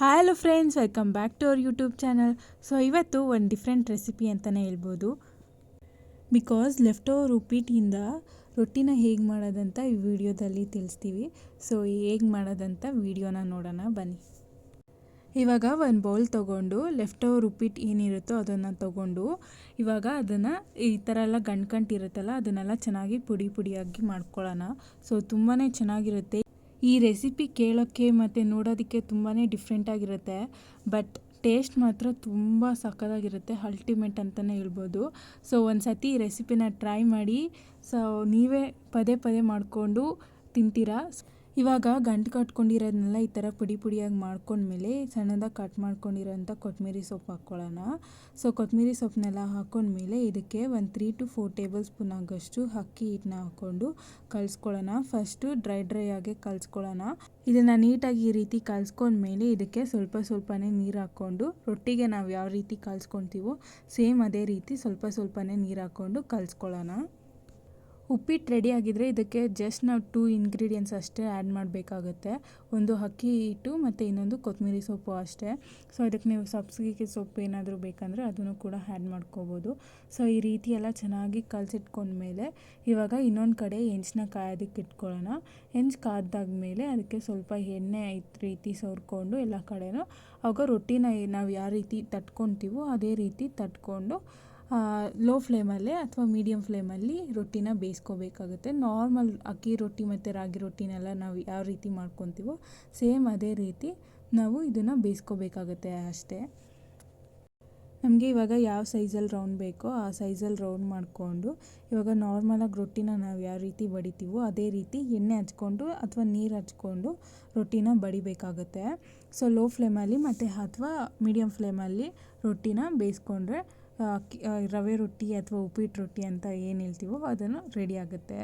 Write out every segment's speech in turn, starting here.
Hi hello friends welcome back to our YouTube channel so ಇವತ್ತು ಒಂದು different recipe ಅಂತಲೇ ಹೇಳ್ಬೋದು. ಬಿಕಾಸ್ ಲೆಫ್ಟ್ ಓವರ್ ಉಪ್ಪಿಟ್ಟಿಂದ ರೊಟ್ಟಿನ ಹೇಗೆ ಮಾಡೋದಂತ ಈ ವಿಡಿಯೋದಲ್ಲಿ ತಿಳಿಸ್ತೀವಿ. ಸೊ ಹೇಗೆ ಮಾಡೋದಂತ ವಿಡಿಯೋನ ನೋಡೋಣ, ಬನ್ನಿ. ಇವಾಗ ಒಂದು ಬೌಲ್ ತೊಗೊಂಡು ಲೆಫ್ಟ್ ಓವರ್ ಉಪ್ಪಿಟ್ಟು ಏನಿರುತ್ತೋ ಅದನ್ನು ತೊಗೊಂಡು ಇವಾಗ ಅದನ್ನು ಈ ಥರ ಎಲ್ಲ ಇರುತ್ತಲ್ಲ ಅದನ್ನೆಲ್ಲ ಚೆನ್ನಾಗಿ ಪುಡಿ ಪುಡಿಯಾಗಿ ಮಾಡ್ಕೊಳ್ಳೋಣ. ಸೊ ತುಂಬಾ ಚೆನ್ನಾಗಿರುತ್ತೆ. ಈ ರೆಸಿಪಿ ಕೇಳೋಕ್ಕೆ ಮತ್ತು ನೋಡೋದಕ್ಕೆ ತುಂಬಾ ಡಿಫ್ರೆಂಟಾಗಿರುತ್ತೆ ಬಟ್ ಟೇಸ್ಟ್ ಮಾತ್ರ ತುಂಬ ಸಕ್ಕತ್ತಾಗಿರುತ್ತೆ ಅಲ್ಟಿಮೇಟ್ ಅಂತಲೇ ಹೇಳ್ಬೋದು. ಸೊ ಒಂದು ಸತಿ ಈ ರೆಸಿಪಿನ ಟ್ರೈ ಮಾಡಿ. ಸೊ ನೀವೇ ಪದೇ ಪದೇ ಮಾಡಿಕೊಂಡು ತಿಂತೀರಾ? ಇವಾಗ ಗಂಟು ಕಟ್ಕೊಂಡಿರೋದನ್ನೆಲ್ಲ ಈ ಥರ ಪುಡಿ ಪುಡಿಯಾಗಿ ಮಾಡ್ಕೊಂಡ್ಮೇಲೆ ಸಣ್ಣದಾಗಿ ಕಟ್ ಮಾಡ್ಕೊಂಡಿರೋಂಥ ಕೊತ್ತಂಬರಿ ಸೊಪ್ಪು ಹಾಕ್ಕೊಳ್ಳೋಣ. ಸೊ, ಕೊತ್ತಂಬರಿ ಸೊಪ್ಪನ್ನೆಲ್ಲ ಹಾಕ್ಕೊಂಡ್ಮೇಲೆ ಇದಕ್ಕೆ ಒಂದು three to four tablespoon ಆಗೋಷ್ಟು ಅಕ್ಕಿ ಹಿಟ್ಟನ್ನ ಹಾಕ್ಕೊಂಡು ಕಲಿಸ್ಕೊಳ್ಳೋಣ. ಫಸ್ಟು ಡ್ರೈ ಡ್ರೈ ಆಗಿ ಕಲಿಸ್ಕೊಳ್ಳೋಣ. ಇದನ್ನು ನೀಟಾಗಿ ಈ ರೀತಿ ಕಲಿಸ್ಕೊಂಡ್ಮೇಲೆ ಇದಕ್ಕೆ ಸ್ವಲ್ಪ ಸ್ವಲ್ಪನೇ ನೀರು ಹಾಕ್ಕೊಂಡು ರೊಟ್ಟಿಗೆ ನಾವು ಯಾವ ರೀತಿ ಕಲಿಸ್ಕೊತೀವೋ ಸೇಮ್ ಅದೇ ರೀತಿ ಸ್ವಲ್ಪ ಸ್ವಲ್ಪನೇ ನೀರು ಹಾಕ್ಕೊಂಡು ಕಲಿಸ್ಕೊಳ್ಳೋಣ. ಉಪ್ಪಿಟ್ಟು ರೆಡಿ ಆಗಿದ್ರೆ ಇದಕ್ಕೆ ಜಸ್ಟ್ ನಾವು ಟೂ ಇಂಗ್ರೀಡಿಯೆಂಟ್ಸ್ ಅಷ್ಟೇ ಆ್ಯಡ್ ಮಾಡಬೇಕಾಗುತ್ತೆ. ಒಂದು ಅಕ್ಕಿ ಹಿಟ್ಟು ಮತ್ತು ಇನ್ನೊಂದು ಕೊತ್ತಂಬರಿ ಸೊಪ್ಪು ಅಷ್ಟೇ. ಸೊ ಇದಕ್ಕೆ ನೀವು ಸಬ್ಸಿಗೆ ಸೊಪ್ಪು ಏನಾದರೂ ಬೇಕಂದರೆ ಅದನ್ನು ಕೂಡ ಆ್ಯಡ್ ಮಾಡ್ಕೋಬೋದು. ಸೊ ಈ ರೀತಿ ಎಲ್ಲ ಚೆನ್ನಾಗಿ ಕಲಸಿಟ್ಕೊಂಡ್ಮೇಲೆ ಇವಾಗ ಇನ್ನೊಂದು ಕಡೆ ಹೆಂಚನ್ನ ಕಾಯೋದಕ್ಕೆ ಇಟ್ಕೊಳ್ಳೋಣ. ಹೆಂಚು ಕಾದಾದ್ಮೇಲೆ ಅದಕ್ಕೆ ಸ್ವಲ್ಪ ಎಣ್ಣೆ ಐದು ರೀತಿ ಸವರ್ಕೊಂಡು ಎಲ್ಲ ಕಡೆನೂ ಆವಾಗ ರೊಟ್ಟಿನ ನಾವು ಯಾವ ರೀತಿ ತಟ್ಕೊತೀವೋ ಅದೇ ರೀತಿ ತಟ್ಕೊಂಡು ಲೋ ಫ್ಲೇಮಲ್ಲೇ ಅಥವಾ ಮೀಡಿಯಮ್ ಫ್ಲೇಮಲ್ಲಿ ರೊಟ್ಟಿನ ಬೇಯಿಸ್ಕೋಬೇಕಾಗುತ್ತೆ. ನಾರ್ಮಲ್ ಅಕ್ಕಿ ರೊಟ್ಟಿ ಮತ್ತು ರಾಗಿ ರೊಟ್ಟಿನೆಲ್ಲ ನಾವು ಯಾವ ರೀತಿ ಮಾಡ್ಕೊತೀವೋ ಸೇಮ್ ಅದೇ ರೀತಿ ನಾವು ಇದನ್ನು ಬೇಯಿಸ್ಕೋಬೇಕಾಗುತ್ತೆ ಅಷ್ಟೇ. ನಮಗೆ ಇವಾಗ ಯಾವ ಸೈಜಲ್ಲಿ ರೌಂಡ್ ಬೇಕೋ ಆ ಸೈಜಲ್ಲಿ ರೌಂಡ್ ಮಾಡಿಕೊಂಡು ಇವಾಗ ನಾರ್ಮಲಾಗಿ ರೊಟ್ಟಿನ ನಾವು ಯಾವ ರೀತಿ ಬಡಿತೀವೋ ಅದೇ ರೀತಿ ಎಣ್ಣೆ ಹಚ್ಕೊಂಡು ಅಥವಾ ನೀರು ಹಚ್ಕೊಂಡು ರೊಟ್ಟಿನ ಬಡಿಬೇಕಾಗುತ್ತೆ. ಸೊ ಲೋ ಫ್ಲೇಮಲ್ಲಿ ಮತ್ತು ಅಥವಾ ಮೀಡಿಯಮ್ ಫ್ಲೇಮಲ್ಲಿ ರೊಟ್ಟಿನ ಬೇಯಿಸ್ಕೊಂಡ್ರೆ ರವೆ ರೊಟ್ಟಿ ಅಥವಾ ಉಪ್ಪಿಟ್ಟು ರೊಟ್ಟಿ ಅಂತ ಏನು ಹೇಳ್ತೀವೋ ಅದನ್ನು ರೆಡಿ ಆಗುತ್ತೆ.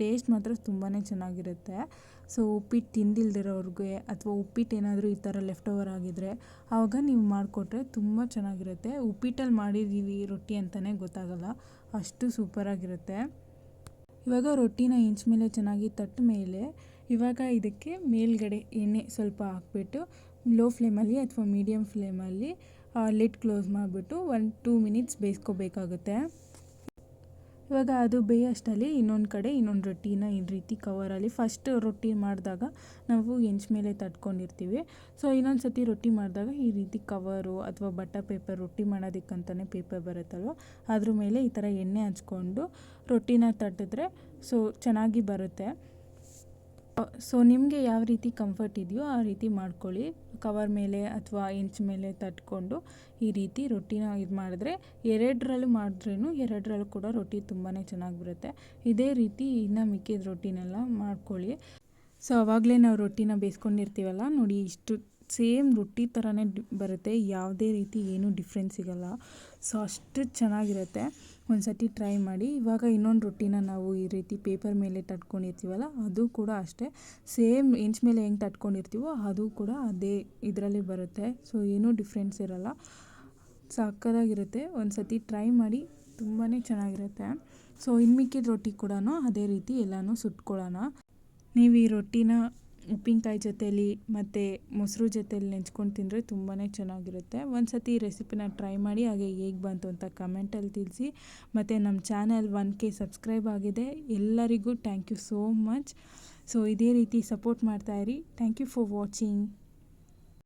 ಟೇಸ್ಟ್ ಮಾತ್ರ ತುಂಬಾ ಚೆನ್ನಾಗಿರುತ್ತೆ. ಸೊ ಉಪ್ಪಿಟ್ಟು ತಿಂದಿಲ್ದಿರೋರಿಗೆ ಅಥವಾ ಉಪ್ಪಿಟ್ಟು ಏನಾದರೂ ಈ ಥರ ಲೆಫ್ಟ್ ಓವರ್ ಆಗಿದ್ದರೆ ಆವಾಗ ನೀವು ಮಾಡಿಕೊಟ್ರೆ ತುಂಬ ಚೆನ್ನಾಗಿರುತ್ತೆ. ಉಪ್ಪಿಟ್ಟಲ್ಲಿ ಮಾಡಿದ್ದೀವಿ ರೊಟ್ಟಿ ಅಂತಲೇ ಗೊತ್ತಾಗಲ್ಲ. ಅಷ್ಟು ಸೂಪರಾಗಿರುತ್ತೆ ಇವಾಗ ರೊಟ್ಟಿನ ಇಂಚ್ ಮೇಲೆ ಚೆನ್ನಾಗಿ ತಟ್ಟ ಮೇಲೆ ಇವಾಗ ಇದಕ್ಕೆ ಮೇಲ್ಗಡೆ ಎಣ್ಣೆ ಸ್ವಲ್ಪ ಹಾಕ್ಬಿಟ್ಟು ಲೋ ಫ್ಲೇಮಲ್ಲಿ ಅಥವಾ ಮೀಡಿಯಮ್ ಫ್ಲೇಮಲ್ಲಿ ಲಿಡ್ ಕ್ಲೋಸ್ ಮಾಡಿಬಿಟ್ಟು ಒಂದು ಟೂ ಮಿನಿಟ್ಸ್ ಬೇಯಿಸ್ಕೋಬೇಕಾಗುತ್ತೆ. ಇವಾಗ ಅದು ಬೇಯೋಷ್ಟಲ್ಲಿ ಇನ್ನೊಂದು ಕಡೆ ಇನ್ನೊಂದು ರೊಟ್ಟಿನ ಈ ರೀತಿ ಕವರಲ್ಲಿ ಫಸ್ಟ್ ರೊಟ್ಟಿ ಮಾಡಿದಾಗ ನಾವು ಎಂಚ್ ಮೇಲೆ ತಟ್ಕೊಂಡಿರ್ತೀವಿ. ಸೊ ಇನ್ನೊಂದು ಸತಿ ರೊಟ್ಟಿ ಮಾಡಿದಾಗ ಈ ರೀತಿ ಕವರು ಅಥವಾ ಬಟ್ಟೆ ಪೇಪರ್ ರೊಟ್ಟಿ ಮಾಡೋದಕ್ಕಂತಲೇ ಪೇಪರ್ ಬರುತ್ತಲ್ವ? ಅದ್ರ ಮೇಲೆ ಈ ಥರ ಎಣ್ಣೆ ಹಚ್ಕೊಂಡು ರೊಟ್ಟಿನ ತಟ್ಟಿದ್ರೆ ಸೊ ಚೆನ್ನಾಗಿ ಬರುತ್ತೆ. ಸೊ ನಿಮಗೆ ಯಾವ ರೀತಿ ಕಂಫರ್ಟ್ ಇದೆಯೋ ಆ ರೀತಿ ಮಾಡ್ಕೊಳ್ಳಿ. ಕವರ್ ಮೇಲೆ ಅಥವಾ ಇಂಚ್ ಮೇಲೆ ತಟ್ಕೊಂಡು ಈ ರೀತಿ ರೊಟ್ಟಿನ ಇದು ಮಾಡಿದ್ರೆ ಎರಡರಲ್ಲೂ ಮಾಡಿದ್ರೂ ಎರಡರಲ್ಲೂ ಕೂಡ ರೊಟ್ಟಿ ತುಂಬಾ ಚೆನ್ನಾಗಿ ಬರುತ್ತೆ. ಇದೇ ರೀತಿ ಇನ್ನು ಮಿಕ್ಕಿದ ರೊಟ್ಟಿನೆಲ್ಲ ಮಾಡ್ಕೊಳ್ಳಿ. ಸೊ ಆವಾಗಲೇ ನಾವು ರೊಟ್ಟಿನ ಬೇಯಿಸ್ಕೊಂಡಿರ್ತೀವಲ್ಲ, ನೋಡಿ ಇಷ್ಟು ಸೇಮ್ ರೊಟ್ಟಿ ಥರನೇ ಬರುತ್ತೆ. ಯಾವುದೇ ರೀತಿ ಏನೂ ಡಿಫ್ರೆನ್ಸ್ ಸಿಗಲ್ಲ. ಸೊ ಅಷ್ಟು ಚೆನ್ನಾಗಿರುತ್ತೆ. ಒಂದು ಸತಿ ಟ್ರೈ ಮಾಡಿ. ಇವಾಗ ಇನ್ನೊಂದು ರೊಟ್ಟಿನ ನಾವು ಈ ರೀತಿ ಪೇಪರ್ ಮೇಲೆ ತಟ್ಕೊಂಡಿರ್ತೀವಲ್ಲ, ಅದು ಕೂಡ ಅಷ್ಟೇ. ಸೇಮ್ ಇಂಚ್ ಮೇಲೆ ಹೆಂಗೆ ತಟ್ಕೊಂಡಿರ್ತೀವೋ, ಅದು ಕೂಡ ಅದೇ ಇದರಲ್ಲಿ ಬರುತ್ತೆ. ಸೊ ಏನೂ ಡಿಫ್ರೆನ್ಸ್ ಇರೋಲ್ಲ. ಸಕ್ಕದಾಗಿರುತ್ತೆ ಒಂದು ಸತಿ ಟ್ರೈ ಮಾಡಿ ತುಂಬಾ ಚೆನ್ನಾಗಿರುತ್ತೆ. ಸೊ ಇನ್ನು ಮಿಕ್ಕಿದ ರೊಟ್ಟಿ ಕೂಡ ಅದೇ ರೀತಿ ಎಲ್ಲನೂ ಸುಟ್ಕೊಳ್ಳೋಣ. ನೀವು ಈ ರೊಟ್ಟಿನ ಉಪ್ಪಿನಕಾಯಿ ಜೊತೇಲಿ ಮತ್ತು ಮೊಸರು ಜೊತೇಲಿ ನೆಂಚ್ಕೊಂಡು ತಿಂದರೆ ತುಂಬಾ ಚೆನ್ನಾಗಿರುತ್ತೆ. ಒಂದು ಸತಿ ಈ ರೆಸಿಪಿನ ಟ್ರೈ ಮಾಡಿ, ಹಾಗೆ ಹೇಗೆ ಬಂತು ಅಂತ ಕಮೆಂಟಲ್ಲಿ ತಿಳಿಸಿ. ಮತ್ತು ನಮ್ಮ ಚಾನಲ್ ಒನ್ ಕೆ ಸಬ್ಸ್ಕ್ರೈಬ್ ಆಗಿದೆ. ಎಲ್ಲರಿಗೂ thank you so much. So ಇದೇ ರೀತಿ ಸಪೋರ್ಟ್ ಮಾಡ್ತಾಯಿರಿ ಥ್ಯಾಂಕ್ ಯು ಫಾರ್ ವಾಚಿಂಗ್.